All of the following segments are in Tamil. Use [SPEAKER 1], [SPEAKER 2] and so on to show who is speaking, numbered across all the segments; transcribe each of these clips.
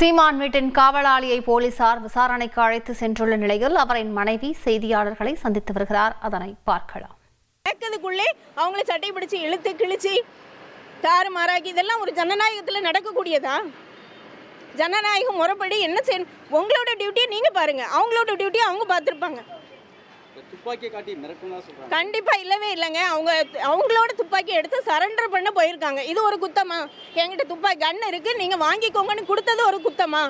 [SPEAKER 1] சீமான் வீட்டின் காவலாளியை போலீசார் விசாரணைக்கு அழைத்து சென்றுள்ள நிலையில் அவரின் மனைவி செய்தியாளர்களை சந்தித்து வருகிறார். அதனை பார்க்கலாம்.
[SPEAKER 2] நடக்கிறதுக்குள்ளே அவங்கள சட்டை பிடிச்சி இழுத்து கிழிச்சு தாறு மாறாக்கி இதெல்லாம் ஒரு ஜனநாயகத்தில் நடக்கக்கூடியதா? ஜனநாயகம் முறைப்படி என்ன செய்யணும்? உங்களோட டியூட்டியை நீங்கள் பாருங்கள் அவங்களோட டியூட்டியை அவங்க பார்த்துருப்பாங்க. கண்டிப்பாக இல்லவே இல்லைங்க. அவங்க அவங்களோட துப்பாக்கி எடுத்து சரண்டர் பண்ண போயிருக்காங்க. இது ஒரு குத்தமா? என்கிட்ட துப்பாக்கி கன் இருக்குது நீங்கள் வாங்கிக்கோங்கன்னு கொடுத்தது ஒரு குத்தமா?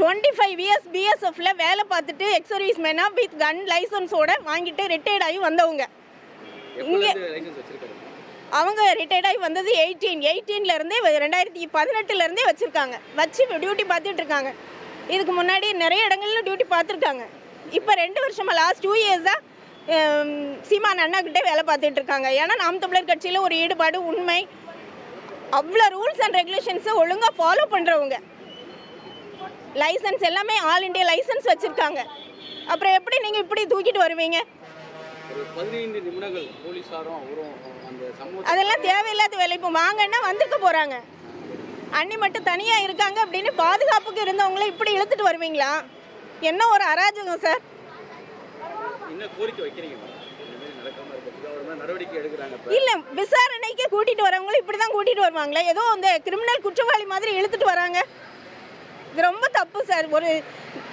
[SPEAKER 2] டுவெண்ட்டி ஃபைவ் இயர்ஸ் பிஎஸ்எஃப்ல வேலை பார்த்துட்டு எக்ஸ் சர்வீஸ் மேனாக வித் கன் லைசன்ஸோட வாங்கிட்டு ரிட்டையர்ட் ஆகி வந்தவங்க. அவங்க ரிட்டையர்ட் ஆகி வந்தது எயிட்டீன் எயிட்டீன்லேருந்தே ரெண்டாயிரத்தி பதினெட்டுலேருந்தே வச்சுருக்காங்க. வச்சு டியூட்டி பார்த்துட்டு இருக்காங்க. இதுக்கு முன்னாடி நிறைய இடங்கள்ல டியூட்டி பார்த்துருக்காங்க. இப்போ ரெண்டு வருஷமாக லாஸ்ட் டூ இயர்ஸாக சீமான் அண்ணா கிட்டே வேலை பார்த்துட்டு இருக்காங்க. ஏன்னா நாம் தமிழர் கட்சியில் ஒரு ஈடுபாடு உண்மை. அவ்வளோ ரூல்ஸ் அண்ட் ரெகுலேஷன்ஸை ஒழுங்காக ஃபாலோ பண்ணுறவங்க லைசன்ஸ் எல்லாமே ஆல் இண்டியா லைசன்ஸ் வச்சுருக்காங்க. அப்புறம் எப்படி நீங்கள் இப்படி தூக்கிட்டு வருவீங்க? அதெல்லாம் தேவையில்லாத வேலை. இப்போ வாங்கன்னா வந்துக்க போகிறாங்க அண்ணி மட்டும் தனியாக இருக்காங்க அப்படின்னு பாதுகாப்புக்கு இருந்தவங்கள இப்படி இழுத்துட்டு வருவீங்களா? என்ன ஒரு அராஜகம் சார்? இல்லை விசாரணைக்கு கூட்டிகிட்டு வரவங்களும் இப்படி தான் கூட்டிகிட்டு வருவாங்களே. ஏதோ இந்த கிரிமினல் குற்றவாளி மாதிரி இழுத்துட்டு வராங்க. இது ரொம்ப தப்பு சார். ஒரு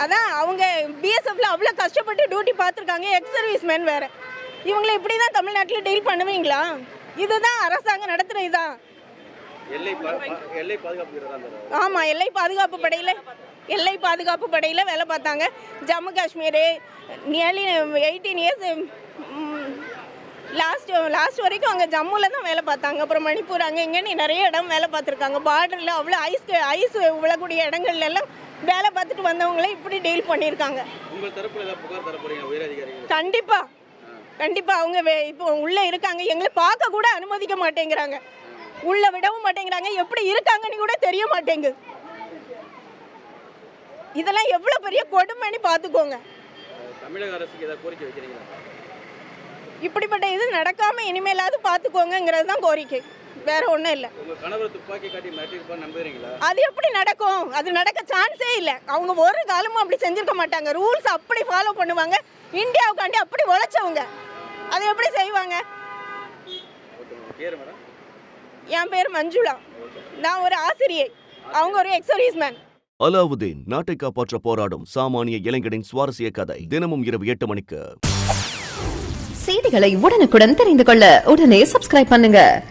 [SPEAKER 2] அதான் அவங்க பிஎஸ்எஃப்ல அவ்வளோ கஷ்டப்பட்டு டியூட்டி பார்த்துருக்காங்க. எக்ஸ் சர்வீஸ் மேன் வேறு. இவங்களை இப்படி தான் தமிழ்நாட்டில் டீல் பண்ணுவீங்களா? இதுதான் அரசாங்கம் நடத்துகிற இதான் ஆமாம் எல்லை பாதுகாப்பு படையில் எல்லை பாதுகாப்பு படையில் வேலை பார்த்தாங்க. Jammu Kashmir nearly eighteen years last last வரைக்கும் அங்கே ஜம்முவில் தான் வேலை பார்த்தாங்க. அப்புறம் மணிப்பூர் அங்கே இங்கேன்னு நிறைய இடம் வேலை பார்த்துருக்காங்க. பார்டரில் அவ்வளோ ஐஸ் ஐஸ் விழக்கூடிய இடங்கள்ல எல்லாம் வேலை பார்த்துட்டு வந்தவங்களே இப்படி டீல் பண்ணியிருக்காங்க. கண்டிப்பாக கண்டிப்பாக அவங்க இப்போ உள்ளே இருக்காங்க. எங்களை பார்க்க கூட அனுமதிக்க மாட்டேங்கிறாங்க. உள்ளே விடவும் மாட்டேங்கிறாங்க. எப்படி இருக்காங்கன்னு கூட தெரிய மாட்டேங்குது. இதெல்லாம் எவ்வளோ பெரிய கொடுமைன்னு பார்த்துக்கோங்க.
[SPEAKER 3] தமிழக அரசுக்கு ஏதாவது கோரிக்கை வைக்கிறீங்களா?
[SPEAKER 2] இப்படிப்பட்ட இது நடக்காமல் இனிமேலாவது பார்த்துக்கோங்கங்கிறது தான் கோரிக்கை. வேற ஒன்றும் இல்லை. அது எப்படி நடக்கும்? அது நடக்க சான்ஸே இல்லை. அவங்க ஒரு காலமும் அப்படி செஞ்சிருக்க மாட்டாங்க. ரூல்ஸ் அப்படி ஃபாலோ பண்ணுவாங்க. இந்தியாவுக்காண்டி அப்படி உழைச்சவங்க. அதை எப்படி செய்வாங்க? என் பேர் மஞ்சுளா. நான் ஒரு ஆசிரியை. அவங்க ஒரு எக்ஸர்வீஸ் மேன்
[SPEAKER 4] அலாவுதீன் நாட்டை காப்பாற்ற போராடும் சாமானிய இளைஞனின் சுவாரஸ்ய கதை தினமும் இரவு எட்டு மணிக்கு.
[SPEAKER 5] செய்திகளை உடனுக்குடன் தெரிந்து கொள்ள உடனே சப்ஸ்கிரைப் பண்ணுங்க.